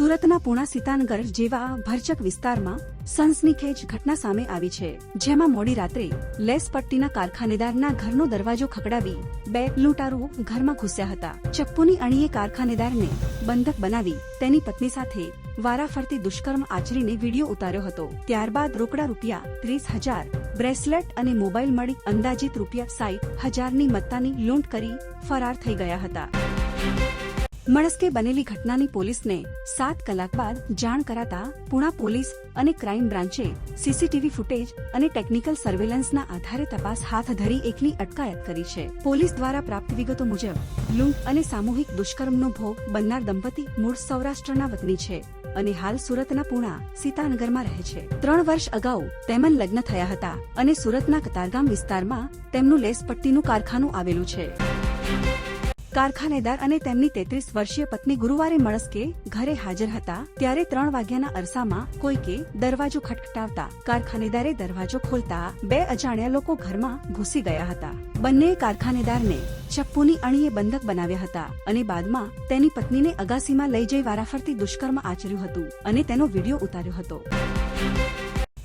સુરતના પુણા સિતાનગર જેવા ભરચક વિસ્તારમાં સનસનીખેજ ઘટના સામે આવી છે, જેમાં મોડી રાત્રે લેસ પટ્ટીના કારખાનેદારના ઘરનો દરવાજો ખખડાવી બે લૂંટારૂ ઘરમાં ઘૂસ્યા હતા. ચપ્પુની અણીએ કારખાનેદારને બંધક બનાવી તેની પત્ની સાથે વારાફરતી દુષ્કર્મ આચરીને વીડિયો ઉતાર્યો હતો. ત્યારબાદ રોકડા રૂપિયા ત્રીસ હજાર, બ્રેસલેટ અને મોબાઈલ મળી અંદાજિત રૂપિયા સાઈઠ હજારની મત્તાની લૂંટ કરી ફરાર થઈ ગયા હતા. મળસ્કે બનેલી ઘટનાની પોલીસને સાત કલાક બાદ જાણ કરાતા પુણા પોલીસ અને ક્રાઇમ બ્રાન્ચે સીસીટીવી ફૂટેજ અને ટેકનિકલ સર્વેલન્સના આધારે તપાસ હાથ ધરી એકની અટકાયત કરી છે. પોલીસ દ્વારા પ્રાપ્ત વિગતો મુજબ, લૂંટ અને સામૂહિક દુષ્કર્મનો ભોગ બનનાર દંપતી મૂળ સૌરાષ્ટ્રના વતની છે અને હાલ સુરતના પુણા, સીતાનગરમાં રહે છે. ત્રણ વર્ષ અગાઉ તેમન લગ્ન થયા હતા અને સુરતના કતારગામ વિસ્તારમાં તેમનું લેસપટ્ટીનું કારખાનું આવેલું છે. કારખાનેદાર અને તેમની તેત્રીસ વર્ષીય પત્ની ગુરુવારે મળસ્કે ઘરે હાજર હતા, ત્યારે ત્રણ વાગ્યાના અરસામાં કોઈકે દરવાજો ખટખટાવતા, કારખાનેદારે દરવાજો ખોલતા બે અજાણ્યા લોકો ઘરમાં ઘૂસી ગયા હતા. બંને કારખાનેદારને ચપ્પુની અણીએ બંધક બનાવ્યા હતા અને બાદમાં તેની પત્નીને અગાસીમાં લઈ જઈ વારાફરતી દુષ્કર્મ આચર્યું હતું અને તેનો વીડિયો ઉતાર્યો હતો.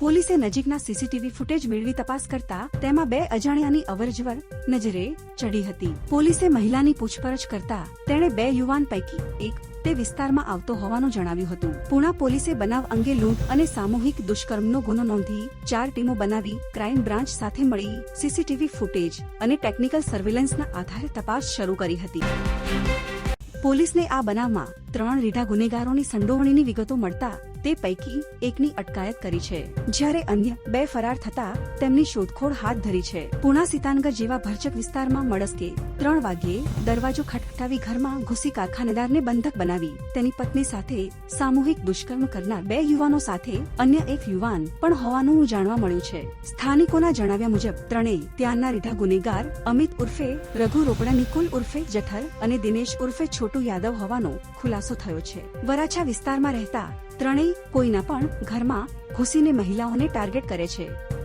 પોલીસે નજીકના સીસીટીવી ફૂટેજ મેળવી તપાસ કરતા તેમાં બે અજાણ્યાની અવરજવર, નજરે ચડી હતી. પોલીસે મહિલાની પૂછપરછ કરતા તેણે બે યુવાન પૈકી એક તે વિસ્તારમાં આવતો હોવાનું જણાવ્યું હતું. પુણા પોલીસે બનાવ અંગે લૂંટ અને સામૂહિક દુષ્કર્મનો ગુનો નોંધી ચાર ટીમો બનાવી ક્રાઇમ બ્રાન્ચ સાથે મળી સીસીટીવી ફૂટેજ અને ટેકનિકલ સર્વેલન્સના આધારે તપાસ શરૂ કરી હતી. પોલીસને આ બનાવમાં ત્રણ રીઢા ગુનેગારોની સંડોવણીની વિગતો મળતા તે પૈકી એકની અટકાયત કરી છે. જ્યારે અન્ય બે ફરાર થતા તેમની શોધખોળ હાથ ધરી છે. પુણા સિતાનગર જેવા ભરચક વિસ્તારમાં મળસ્કે ત્રણ વાગ્યે દરવાજો ખટખટાવી ઘરમાં ઘૂસી કારખાનેદારને બંધક બનાવી તેની પત્ની સાથે સામૂહિક દુષ્કર્મ કરનાર બે યુવાનો સાથે અન્ય એક યુવાન પણ હોવાનું જાણવા મળ્યું છે. સ્થાનિકોના જણાવ્યા મુજબ, ત્રણેય ત્યાંના રીઢા ગુનેગાર અમિત ઉર્ફે રઘુ રોકડા નિકુલ ઉર્ફે જઠર અને દિનેશ ઉર્ફે છોટુ યાદવ હોવાનો ખુલાસો થયો છે. વરાછા વિસ્તારમાં રહેતા ત્રણેય કોઈના પણ ઘરમાં ઘૂસીને મહિલાઓને ટાર્ગેટ કરે છે.